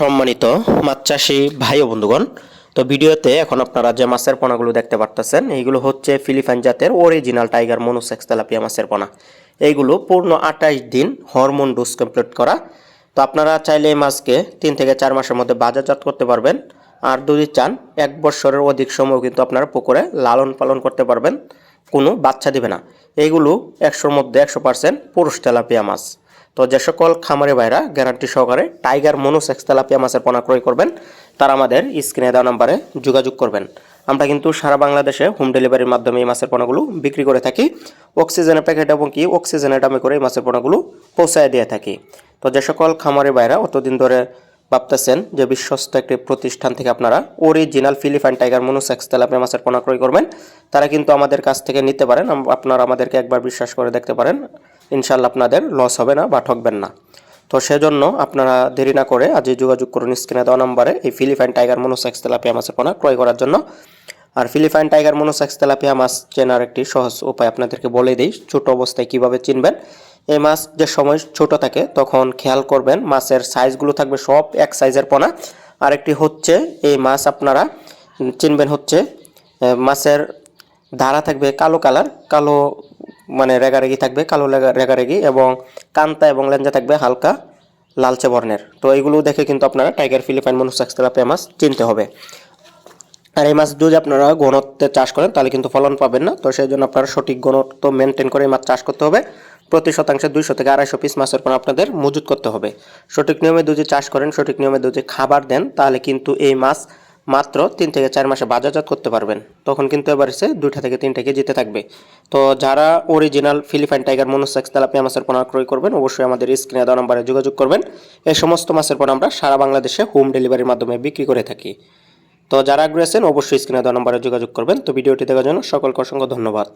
সম্মানিত মাছ চাষি ভাই ও বন্ধুগণ, তো ভিডিওতে এখন আপনারা যে মাছের পোনাগুলো দেখতে পারতেছেন, এইগুলো হচ্ছে ফিলিপাইন জাতের অরিজিনাল টাইগার মনোসেক্স তেলাপিয়া মাছের পোনা। এইগুলো পূর্ণ আঠাইশ দিন হরমোন ডোজ কমপ্লিট করা। তো আপনারা চাইলে এই মাছকে তিন থেকে চার মাসের মধ্যে বাজারজাত করতে পারবেন। আর যদি চান, এক বছরের অধিক সময় কিন্তু আপনারা পুকুরে লালন পালন করতে পারবেন। কোনো বাচ্চা দিবে না। এইগুলো একশোর মধ্যে একশো পার্সেন্ট পুরুষ তেলাপিয়া মাছ। তো যে সকল খামারে ভাইরা গ্যারান্টি সহকারে টাইগার মনোসেক্স তেলাপিয়া মাছের পোনা ক্রয় করবেন, তারা আমাদের স্ক্রিনে দেওয়া নাম্বারে যোগাযোগ করবেন। আমরা কিন্তু সারা বাংলাদেশে হোম ডেলিভারির মাধ্যমে এই মাছের পোনাগুলো বিক্রি করে থাকি অক্সিজেনের প্যাকেট এবং কি অক্সিজেনের দামে করে এই মাছের পোনাগুলো পৌঁছায় দিয়ে থাকি। তো যে সকল খামারে ভাইরা অতদিন ধরে ভাবতেছেন যে বিশ্বস্ত একটি প্রতিষ্ঠান থেকে আপনারা original Philippine tiger monosex tilapia মাছের পোনা ক্রয় করবেন, তারা কিন্তু আমাদের কাছ থেকে নিতে পারেন আপনারা আমাদেরকে একবার বিশ্বাস করে দেখতে পারেন। ইনশাল্লাহ আপনাদের লস হবে না বা ঠকবেন না। তো সেজন্য আপনারা দেরি না করে আজই যোগাযোগ করুন স্ক্রিনে দেওয়া নম্বরে। এই ফিলিপাইন টাইগার মনোসেক্স তেলাপিয়া মাছের পোনা ক্রয় করার জন্য। আর ফিলিপাইন টাইগার মনোসেক্স তেলাপিয়া মাছ চেনার একটি সহজ উপায় আপনাদেরকে বলে দিই, ছোট অবস্থায় কীভাবে চিনবেন? এই মাছ যে সময় ছোট থাকে, তখন খেয়াল করবেন মাছের সাইজগুলো থাকবে সব এক সাইজের পোনা। আরেকটি হচ্ছে, এই মাছ আপনারা চিনবেন হচ্ছে মাছের ধারা থাকবে কালো কালার কালো মানে রেগারেগি থাকবে, কালো রেগারেগি এবং কান্তা এবং লেঞ্জা থাকবে হালকা লালচে বর্ণের। তো এইগুলো দেখে কিন্তু আপনারা টাইগার ফিলিপাইন মনুসাক্স তেলাপিয়া মাছ চিনতে হবে। আর এই মাছ যদি আপনারা ঘনত্বে চাষ করেন, তাহলে কিন্তু ফলন পাবেন না। তো সেই জন্য আপনারা সঠিক ঘনত্ব মেনটেন করে মাছ চাষ করতে হবে। প্রতি শতাংশে দুইশো থেকে আড়াইশো পিস মাছের পর আপনাদের মজুত করতে হবে। সঠিক নিয়মে যদি চাষ করেন, সঠিক নিয়মে যদি খাবার দেন, তাহলে কিন্তু এই মাছ মাত্র তিন থেকে চার মাসে বাজারজাত করতে পারবেন। তখন কিন্তু এবার এসে দুইটা থেকে তিনটা কেজিতে থাকবে। তো যারা original Philippine tiger monosex tilapia মাছের পোনা ক্রয় করবেন, অবশ্যই আমাদের স্ক্রিনে দেওয়া নম্বরে যোগাযোগ করবেন। এই সমস্ত মাছের পোনা আমরা সারা বাংলাদেশে হোম ডেলিভারির মাধ্যমে বিক্রি করে থাকি। তো যারা আগ্রহী আছেন, অবশ্যই স্ক্রিনে দেওয়া নম্বরে যোগাযোগ করবেন। তো ভিডিওটি দেখার জন্য সকলকে অসংখ্য ধন্যবাদ।